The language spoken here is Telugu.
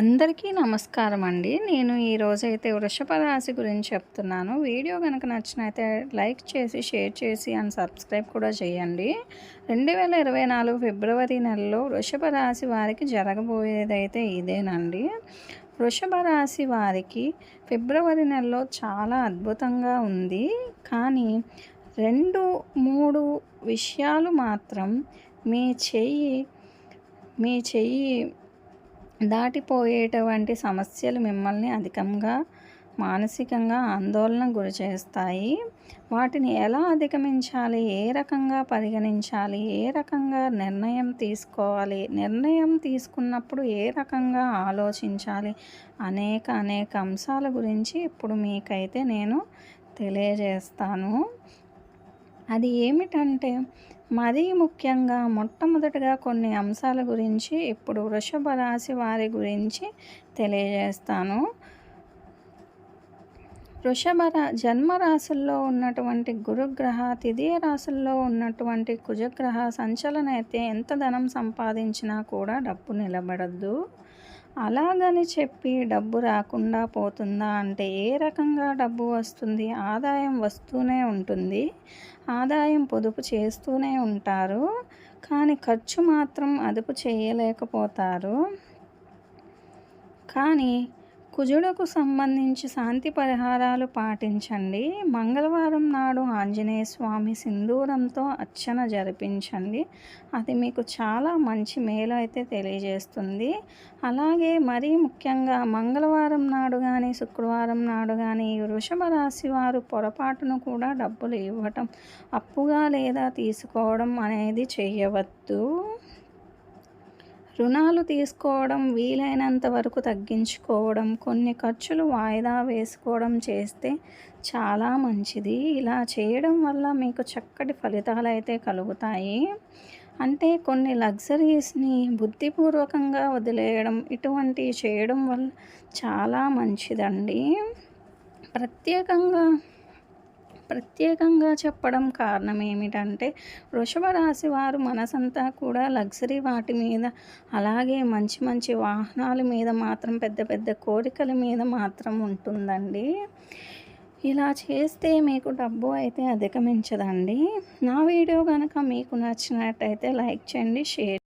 అందరికీ నమస్కారం అండి నేను ఈరోజైతే వృషభ రాశి గురించి చెప్తున్నాను. వీడియో కనుక నచ్చినైతే లైక్ చేసి షేర్ చేసి అండ్ సబ్స్క్రైబ్ కూడా చేయండి. రెండు వేల ఇరవై నాలుగు ఫిబ్రవరి నెలలో వృషభ రాశి వారికి జరగబోయేదైతే ఇదేనండి. వృషభ రాశి వారికి ఫిబ్రవరి నెలలో చాలా అద్భుతంగా ఉంది. కానీ రెండు మూడు విషయాలు మాత్రం మీ చెయ్యి మీ చెయ్యి దాటిపోయేటువంటి సమస్యలు మిమ్మల్ని అధికంగా మానసికంగా ఆందోళన గురి చేస్తాయి. వాటిని ఎలా అధిగమించాలి? ఏ రకంగా పరిగణించాలి? ఏ రకంగా నిర్ణయం తీసుకోవాలి? నిర్ణయం తీసుకున్నప్పుడు ఏ రకంగా ఆలోచించాలి? అనేక అనేక అంశాల గురించి ఇప్పుడు మీకైతే నేను తెలియజేస్తాను. అది ఏమిటంటే మరీ ముఖ్యంగా మొట్టమొదటిగా కొన్ని అంశాల గురించి ఇప్పుడు వృషభ రాశి వారి గురించి తెలియజేస్తాను. వృషభ రా జన్మరాశుల్లో ఉన్నటువంటి గురుగ్రహ తిథియ రాశుల్లో ఉన్నటువంటి కుజగ్రహ సంచలన అయితే ఎంత ధనం సంపాదించినా కూడా డబ్బు నిలబడద్దు. అలాగని చెప్పి డబ్బు రాకుండా పోతుందా అంటే ఏ రకంగా డబ్బు వస్తుంది? ఆదాయం వస్తూనే ఉంటుంది. ఆదాయం పొదుపు చేస్తూనే ఉంటారు. కానీ ఖర్చు మాత్రం అదుపు చేయలేకపోతారు. కానీ కుజుడకు సంబంధించి శాంతి పరిహారాలు పాటించండి. మంగళవారం నాడు ఆంజనేయ స్వామి సింధూరంతో అర్చన జరిపించండి. అది మీకు చాలా మంచి మేలు అయితే తెలియజేస్తుంది. అలాగే మరీ ముఖ్యంగా మంగళవారం నాడు కానీ శుక్రవారం నాడు కానీ వృషభ రాశి వారు పొరపాటును కూడా డబ్బులు ఇవ్వటం అప్పుగా లేదా తీసుకోవడం అనేది చేయవద్దు. రుణాలు తీసుకోవడం వీలైనంత వరకు తగ్గించుకోవడం కొన్ని ఖర్చులు వాయిదా వేసుకోవడం చేస్తే చాలా మంచిది. ఇలా చేయడం వల్ల మీకు చక్కటి ఫలితాలు అయితే కలుగుతాయి. అంటే కొన్ని లగ్జరీస్ని బుద్ధిపూర్వకంగా వదిలేయడం ఇటువంటివి చేయడం వల్ల చాలా మంచిదండి. ప్రత్యేకంగా ప్రత్యేకంగా చెప్పడం కారణం ఏమిటంటే వృషభ రాశి వారు మనసంతా కూడా లగ్జరీ వాటి మీద అలాగే మంచి మంచి వాహనాల మీద మాత్రం పెద్ద పెద్ద కోరికల మీద మాత్రం ఉంటుందండి. ఇలా చేస్తే మీకు డబ్బు అయితే అధిగమించదండి. నా వీడియో కనుక మీకు నచ్చినట్టయితే లైక్ చేయండి షేర్